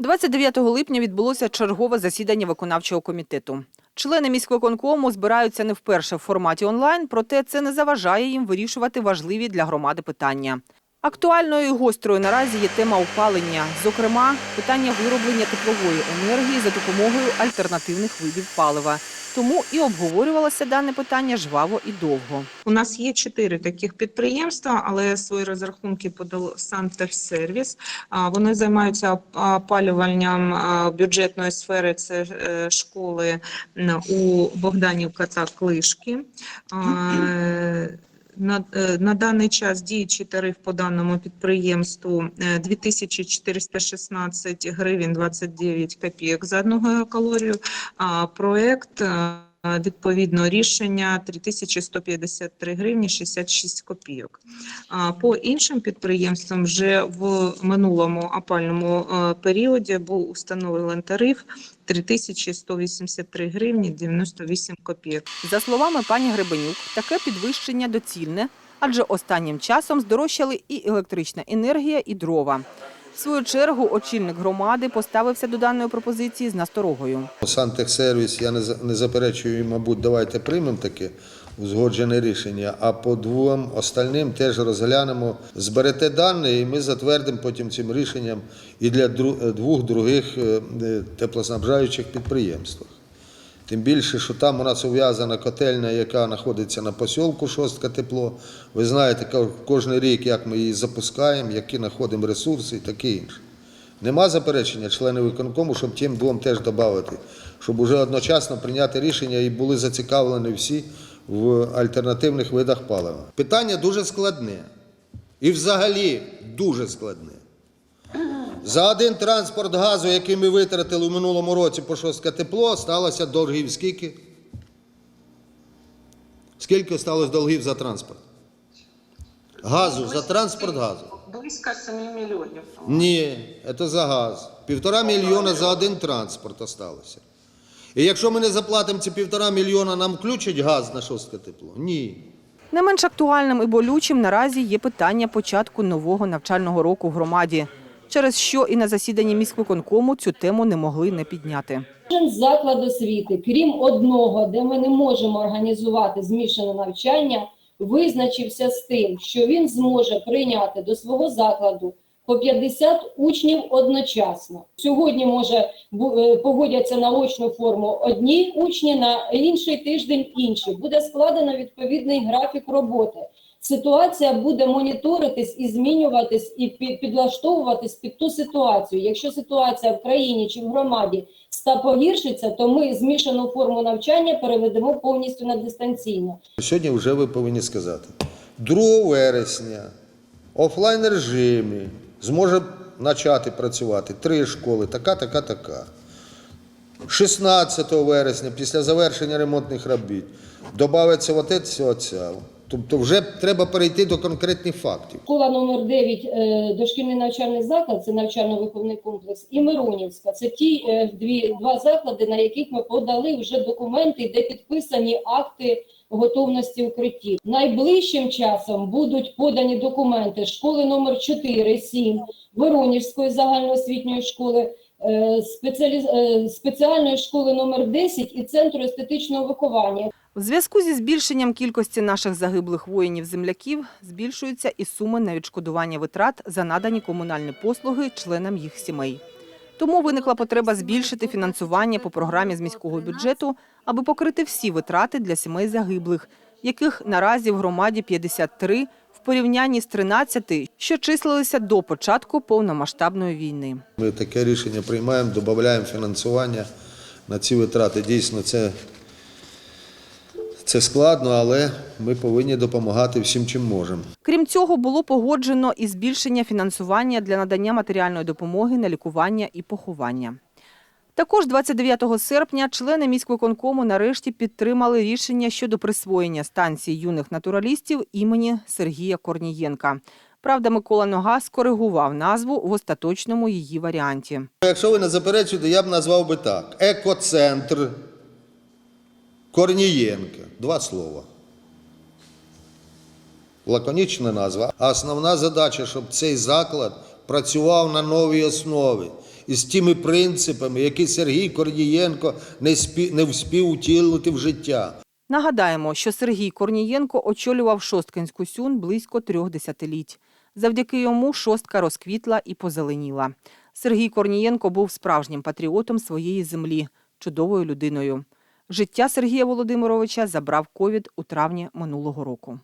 29 липня відбулося чергове засідання виконавчого комітету. Члени міськвиконкому збираються не вперше в форматі онлайн, проте це не заважає їм вирішувати важливі для громади питання. Актуальною і гострою наразі є тема опалення, зокрема, питання вироблення теплової енергії за допомогою альтернативних видів палива. Тому і обговорювалося дане питання жваво і довго. У нас є чотири таких підприємства, але свої розрахунки подав Сантехсервіс. Вони займаються опалюванням бюджетної сфери. Це е, школи у Богданівка та Клишки. На, е, на даний час діючий тариф по даному підприємству е, 2416 гривень 29 копійок за одну калорію. А проект е, відповідно рішення 3153 гривні 66 копійок. По іншим підприємствам вже в минулому опальному е, періоді був установлений тариф 3183 гривні 98 копійок. За словами пані Гребенюк, таке підвищення доцільне, адже останнім часом здорожчали і електрична енергія, і дрова. В свою чергу очільник громади поставився до даної пропозиції з насторогою. Сантехсервіс, я не, не заперечую, мабуть, давайте приймемо таке узгоджене рішення, а по двом остальним теж розглянемо, зберете дані, і ми затвердимо потім цим рішенням і для двох других е, е, теплоснабжаючих підприємств. Тим більше, що там у нас ув'язана котельня, яка знаходиться на посілку Шостка тепло. Ви знаєте, кожен рік, як ми її запускаємо, які знаходимо ресурси і таке інше. Нема заперечення членів виконкому, щоб тим двом теж додати, щоб уже одночасно прийняти рішення і були зацікавлені всі в альтернативних видах палива. Питання дуже складне. І взагалі дуже складне. За один транспорт газу, який ми витратили в минулому році по шостка тепло, сталося долгів скільки? Скільки сталося долгів за транспорт? Газу, за транспорт газу. Близько 7 мільйонів. Ні, це за газ. Півтора мільйона за один транспорт осталося. І якщо ми не заплатимо ці півтора мільйона, нам включать газ на шостке тепло? Ні. Не менш актуальним і болючим наразі є питання початку нового навчального року в громаді, через що і на засіданні міськвиконкому цю тему не могли не підняти. Кожен заклад освіти, крім одного, де ми не можемо організувати змішане навчання, визначився з тим, що він зможе прийняти до свого закладу по 50 учнів одночасно. Сьогодні може е, погодяться на очну форму одні учні, на інший тиждень інші. Буде складено відповідний графік роботи. Ситуація буде моніторитись і змінюватись і підлаштовуватись під ту ситуацію. Якщо ситуація в країні чи в громаді ста погіршиться, то ми змішану форму навчання переведемо повністю на дистанційну. Сьогодні вже ви повинні сказати. 2 вересня офлайн режимі зможе почати працювати три школи, така, така, така. 16 вересня, після завершення ремонтних робіт, додається отець оця. Тобто вже треба перейти до конкретних фактів. Школа номер 9 е, дошкільний навчальний заклад, це навчально-виховний комплекс, і Миронівська. Це ті е, дві два заклади, на яких ми подали вже документи, де підписані акти готовності укриттів. Найближчим часом будуть подані документи школи номер 4, 7, Воронежської загальноосвітньої школи. е, спеціалі... спеціальної школи номер 10 і центру естетичного виховання. В зв'язку зі збільшенням кількості наших загиблих воїнів-земляків збільшуються і суми на відшкодування витрат за надані комунальні послуги членам їх сімей. Тому виникла потреба збільшити фінансування по програмі з міського бюджету, аби покрити всі витрати для сімей загиблих, яких наразі в громаді 53 в порівнянні з 13, що числилися до початку повномасштабної війни. Ми таке рішення приймаємо, додаємо фінансування на ці витрати. Дійсно, це, це складно, але ми повинні допомагати всім, чим можемо. Крім цього, було погоджено і збільшення фінансування для надання матеріальної допомоги на лікування і поховання. Також 29 серпня члени міськвиконкому нарешті підтримали рішення щодо присвоєння станції юних натуралістів імені Сергія Корнієнка. Правда, Микола Нога скоригував назву в остаточному її варіанті. Якщо ви не заперечуєте, я б назвав би так: екоцентр Корнієнка. Два слова. Лаконічна назва. А основна задача, щоб цей заклад працював на новій основі із тими принципами, які Сергій Корнієнко не, спі, не вспів утілити в життя. Нагадаємо, що Сергій Корнієнко очолював Шосткинську сюн близько трьох десятиліть. Завдяки йому шостка розквітла і позеленіла. Сергій Корнієнко був справжнім патріотом своєї землі, чудовою людиною. Життя Сергія Володимировича забрав ковід у травні минулого року.